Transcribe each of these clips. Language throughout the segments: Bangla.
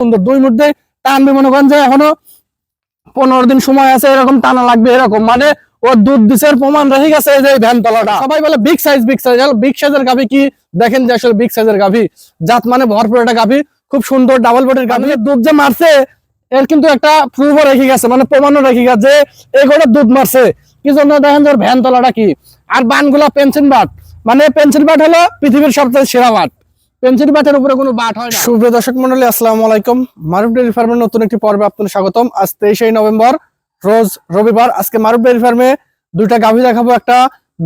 সুন্দর দুই মধ্যে টানবে মনে করেন যে এখনও পনেরো দিন সময় আছে এরকম টানা লাগবে এরকম। মানে ও দুধ দিছের প্রমাণ রেখে গেছে যে ভ্যান তলাটা সবাই বলে big size big size big সাইজের গাভি কি? দেখেন যে আসলে বিগ সাইজের গাভি। জাত মানে ভরপুর একটা গাভি। খুব সুন্দর ডাবল বডির গাভি। দুধ যে মারছে এর কিন্তু একটা প্রুফও রেখে গেছে মানে প্রমাণও রেখে গেছে যে এই গোটা দুধ মারছে। কি জন্য দেখেন যে ভ্যান তলাটা কি? আর বানগুলা পেন্সিল বাট। মানে পেন্সিল বাট হলো পৃথিবীর সবচেয়ে সেরা বাট। পেন্সিল বাটের উপরে কোনো বাট হয় না। সুপ্রিয় দর্শক মন্ডলী, আসসালামু আলাইকুম। মারুফ ডেয়ারি ফার্মের নতুন একটি পর্বে আপনাদের স্বাগতম। আজ তেইশে নভেম্বর, রোজ রবিবার। আজকে মারুফ ডেয়ারি ফার্মে দুইটা গাভী দেখাবো। একটা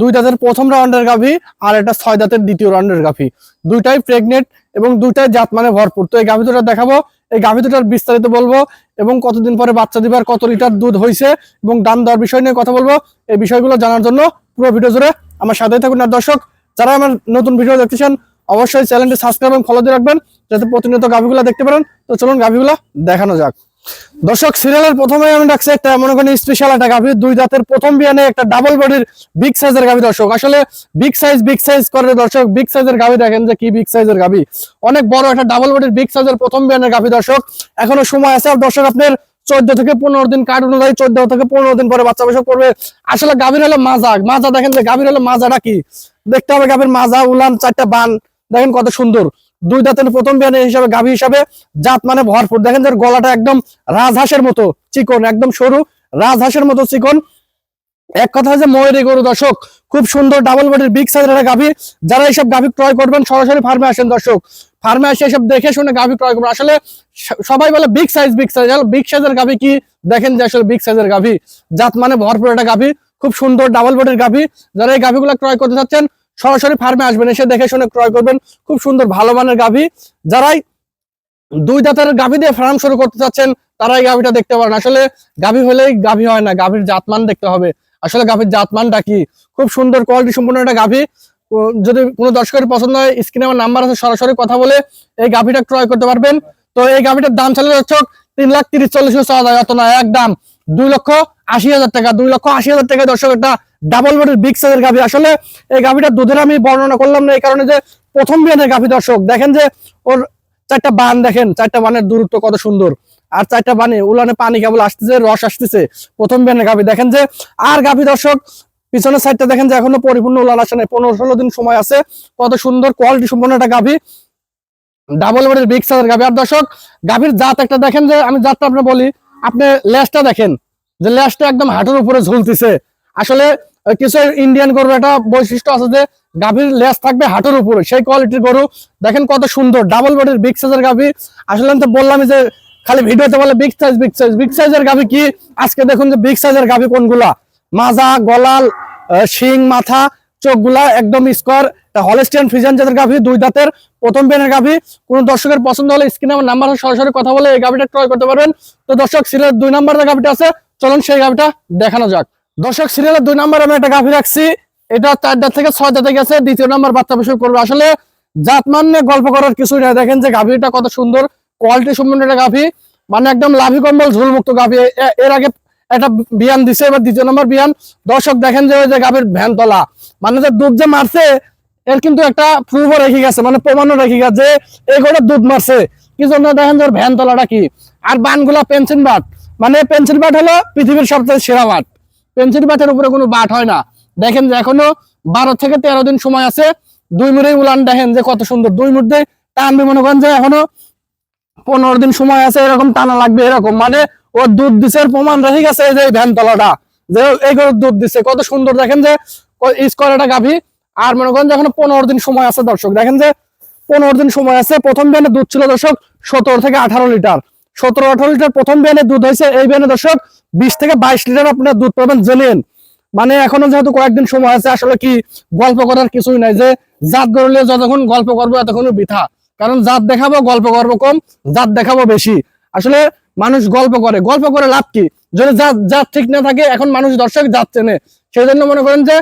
দুই দাঁতের প্রথম রাউন্ডের গাভী আর একটা ছয় দাঁতের দ্বিতীয় রাউন্ডের গাভী। দুইটাই প্রেগনেন্ট এবং দুইটাই জাত মানে ভরপুর। তো এই গাভী দুটা দেখাবো। এই গাভী দুটার বিস্তারিত বলব এবং কতদিন পরে বাচ্চা দিবার কত লিটার দুধ হয়েছে এবং দাম দেওয়ার বিষয় নিয়ে কথা বলব। এই বিষয়গুলো জানার জন্য পুরো ভিডিও জুড়ে আমার সাথে থাকুন। আর দর্শক, যারা আমার নতুন ভিডিও দেখতেছেন অবশ্যই চ্যানেলটি সাবস্ক্রাইব এবং ফলো দিয়ে রাখবেন, যাতে প্রতিনিয়ত গাভিগুলো দেখতে পারেন। তো চলুন গাভিগুলো দেখানো যাক। দর্শক, সিরিয়ালের প্রথমে আমি ডাকছি একটা, মনে করেন স্পেশাল একটা গাভি, দুই দাঁতের প্রথম বিয়ানে একটা ডাবল বডির বিগ সাইজের গাভি দর্শক। আসলে বিগ সাইজ বিগ সাইজ করে দর্শক বিগ সাইজের গাভি দেখেন যে কি বিগ সাইজের গাভি। অনেক বড় একটা ডাবল বডির বিগ সাইজের প্রথম বিয়ানের গাভি দর্শক। এখনও সময় আছে আর দর্শক, আপনার চোদ্দ থেকে পনেরো দিন কার্ড অনুযায়ী চোদ্দ থেকে পনেরো দিন পরে বাচ্চা প্রসব করবে। আসলে গাভীর হলো মাজা মাজা দেখেন যে গাভীর হলো মাজাটা কি দেখতে হবে গাভীর মাজা, উলান, চারটা বান। দেখেন কত সুন্দর। দুই দাঁতের প্রথম বিয়ানে হিসাবে গাভী হিসাবে জাত মানে ভরপুর। দেখেন যে গলাটা একদম রাজহাঁসের মতো চিকন, একদম সরু, রাজহাঁসের মতো চিকন। এক কথা যে ময়ূরী গরু, দর্শক, খুব সুন্দর ডাবল বডির বিগ সাইজের একটা গাভী। যারা এইসব গাভী ক্রয় করবেন, সরাসরি ফার্মে আসেন, দর্শক। ফার্মে আসে এসব দেখে শুনে গাভী ক্রয় করবেন। আসলে সবাই বলে big size big size big সাইজের গাভী কি? দেখেন যে আসলে বিগ সাইজের গাভী। জাত মানে ভরপুর একটা গাভী। খুব সুন্দর ডাবল বডির গাভী। যারা এই গাভীগুলো ক্রয় করতে চাচ্ছেন সরাসরি ফার্মে আসবেন, এসে দেখে শুনে ক্রয় করবেন। খুব সুন্দর, ভালো মানের গাভী। যারাই দুই দাঁতের গাভী দিয়ে ফার্ম শুরু করতে চাচ্ছেন তারা এই গাভীটা দেখতে পারেন। আসলে গাভী হলেই গাভী হয় না, গাভীর জাতমান দেখতে হবে। আসলে গাভীর জাতমানটা কি? খুব সুন্দর কোয়ালিটি সম্পূর্ণ একটা গাভী। যদি কোনো দর্শকের পছন্দ হয় স্ক্রিনে আমার নাম্বার আছে, সরাসরি কথা বলে এই গাভীটা ক্রয় করতে পারবেন। তো এই গাভীটার দাম চালে দর্শক, তিন লাখ তিরিশ চল্লিশ যায় অত না। একদম দুই লক্ষ আশি হাজার টাকা, দুই লক্ষ আশি হাজার টাকা দর্শক একটা ডাবল বডির বিগ সাইজের গাভী। আসলে এই গাভীটার দুধের আমি বর্ণনা করলাম না, এই কারণে যে প্রথম বিয়ানের গাভী দর্শক, দেখেন যে ওর চারটা বান দেখেন, চারটা বানের দূরত্ব কত সুন্দর। আর চারটা বানে উলানে পানি কেবল আসতেছে, রস আসতেছে প্রথম বিয়ানের গাভী। দেখেন যে আর গাভী দর্শক, পিছনের সাইডটা দেখেন যে এখনও পরিপূর্ণ উলান আসে নাই, পনেরো ষোলো দিন সময় আছে, কত সুন্দর কোয়ালিটি সম্পন্ন একটা গাভী। ডাবল বডির বিগ সাইজের গাভী। আর দর্শক, গাভীর জাত একটা দেখেন যে, আমি জাতটা আপনি বলি, আপনি লেজটা দেখেন, যে লেজটা একদম হাঁটুর উপরে ঝুলতেছে। আসলে কিছু ইন্ডিয়ান গরুর একটা বৈশিষ্ট্য আছে যে, গাভীর লেজ থাকবে হাঁটুর উপরে, সেই কোয়ালিটির গরু। দেখেন কত সুন্দর ডাবল বডির বিগ সাইজের গাভী। আসলে আমি তো বললাম যে, খালি ভিডিওতে বলে big size big size big সাইজের গাভী কি? আজকে দেখুন যে বিগ সাইজের গাভী কোনগুলা? মাজা, গলাল শিং, মাথা, চোখগুলা একদম স্কোয়ার হলেস্টিয়ান ফ্রিজান জাতের গাভী, দুই দাঁতের। প্রথম বেনের গাভী। কোন দর্শকের পছন্দ হলে স্ক্রিনে আমার নাম্বার সরাসরি কথা বলে এই গাভীটা ক্রয় করতে পারবেন। তো দর্শক সিরিয়ালের দুই নাম্বারের গাভীটা আছে, চলুন সেই গাভীটা দেখানো যাক। দর্শক সিরিয়ালের দুই নম্বর আমি একটা গাভী রাখছি। এটা চারটা থেকে ছয় দাঁতে গেছে দ্বিতীয় নাম্বার বাচ্চা বসে করবে। আসলে জাত মান নিয়ে গল্প করার কিছুই না দেখেন যে গাভীটা কত সুন্দর কোয়ালিটি সম্পন্ন একটা গাভী। মানে একদম লাভি কম্বল, ঝুলমুক্ত গাভী। এর আগে একটা বিয়ান দিছে, এবার দ্বিতীয় নম্বর বিয়ান। দর্শক, দেখেন যে ওই যে গাভীর ভ্যান তলা। মানে যে দুধ যে মারছে, এর কিন্তু একটা প্রুফও রেখে গেছে মানে প্রমাণও রেখে গেছে যে এই গোটা দুধ মারছে। কি জন্য দেখেন যে ভ্যান তলাটা কি? আর বানগুলা পেন্সিল বাট। মানে পেন্সিল বাট হলো পৃথিবীর সবচেয়ে সেরা বাট। পেন্সিল বাটের উপরে কোনো বাট হয় না। দেখেন যে এখনও বারো থেকে তেরো দিন সময় আছে। দুই মুড়ে উলান দেখেন যে কত সুন্দর। দুই মুড়ে টানবে মনে করেন যে এখনও পনেরো দিন সময় আছে, এরকম টানা লাগবে এরকম। মানে ও দুধ দিছে প্রমাণ রেখে গেছে যে ভ্যান তলাটা। যে এই গরুর দুধ দিছে, কত সুন্দর। দেখেন যে স্কোয়ার একটা গাভী। আর মনে করেন যে এখনও পনেরো দিন সময় আছে দর্শক। দেখেন যে পনেরো দিন সময় আছে। প্রথম বিয়ানে দুধ ছিল দর্শক সতেরো থেকে আঠারো লিটার। সতেরো আঠারো লিটার প্রথম বিয়ানে দুধ হয়েছে। এই বিয়ানে দর্শক বিশ থেকে বাইশ লিটার আপনার দুধ পাবেন জেনেন মানে এখনও যেহেতু কয়েকদিন সময় আছে, আসলে কি গল্প করার কিছুই নাই যে জাত গরলে যতক্ষণ গল্প করব এতক্ষণ বৃথা। কারণ জাত দেখাবো, গল্প করব কম, জাত দেখাবো বেশি। আসলে মানুষ গল্প করে গল্প করে লাভ কি? যদি জাত জাত ঠিক না থাকে, এখন মানুষ দর্শক জাত চেনে। সেই জন্য মনে করেন যে,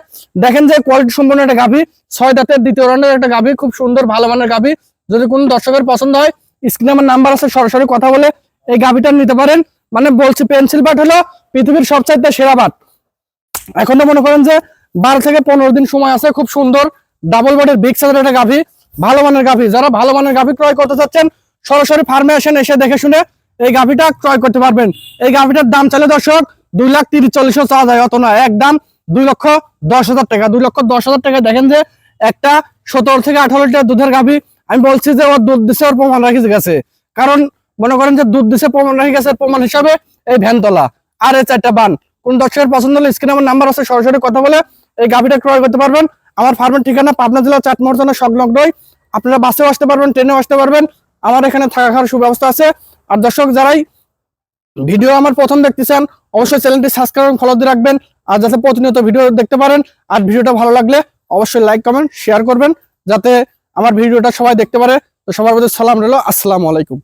দেখেন যে কোয়ালিটি সম্পন্ন একটা গাভী, ছয় দাঁতের দ্বিতীয় রাউন্ডের একটা গাভী, খুব সুন্দর, ভালো মানের গাভী। যদি কোনো দর্শকের পছন্দ হয় স্ক্রিনে আমার নাম্বার আছে, সরাসরি কথা বলে এই গাভীটা নিতে পারেন। মানে বলছি পেন্সিল বাট হলো পৃথিবীর সবচাইতে সেরা বাট এখনও মনে করেন যে বারো থেকে পনেরো দিন সময় আছে, খুব সুন্দর। ডাবল বডির বিগ সাইজের একটা গাভী, ভালো মানের গাভী। যারা ভালো মানের গাভী ক্রয় করতে চাচ্ছেন, সরাসরি ফার্মে আসেন, এসে দেখে শুনে এই গাভিটা ক্রয় করতে পারবেন। এই গাভিটার দাম চাইলে দর্শক দুই লাখ তিরিশ চল্লিশও চাওয়া যায়, অত না এক দাম দুই লক্ষ দশ হাজার টাকা। দুই লক্ষ দশ হাজার টাকা দেখেন যে একটা সতেরো থেকে আঠারো লিটার দুধের গাভি। আমি বলছি যে ওর দুধ দিচ্ছে ওর প্রমাণ রাখি গেছে। কারণ মনে করেন যে দুধ দিছে প্রমাণ রাখি গেছে, প্রমাণ হিসাবে এই ভ্যানতলা। আর এই চারটা বান। কোন দর্শকের পছন্দ হলে স্ক্রিনে আমার নাম্বার আছে, সরাসরি কথা বলে এই গাভিটা ক্রয় করতে পারবেন। আমার ফার্মের ঠিকানা পাবনা জেলা চাটমোহর সংলগ্নই আপনারা বাসেও আসতে পারবেন ট্রেনেও আসতে পারবেন। আমার এখানে থাকা খাওয়ার সুব্যবস্থা আছে। আর দর্শক, যারাই ভিডিও আমার প্রথম দেখতেছেন, অবশ্যই চ্যানেলটি সাবস্ক্রাইব এবং ফলো দিয়ে রাখবেন। আর যাতে প্রতিনিয়ত ভিডিও দেখতে পারেন, আর ভিডিওটা ভালো লাগলে অবশ্যই লাইক কমেন্ট শেয়ার করবেন, যাতে আমার ভিডিওটা সবাই দেখতে পারে। তো সবার প্রতি সালাম রইল, আসসালামু আলাইকুম।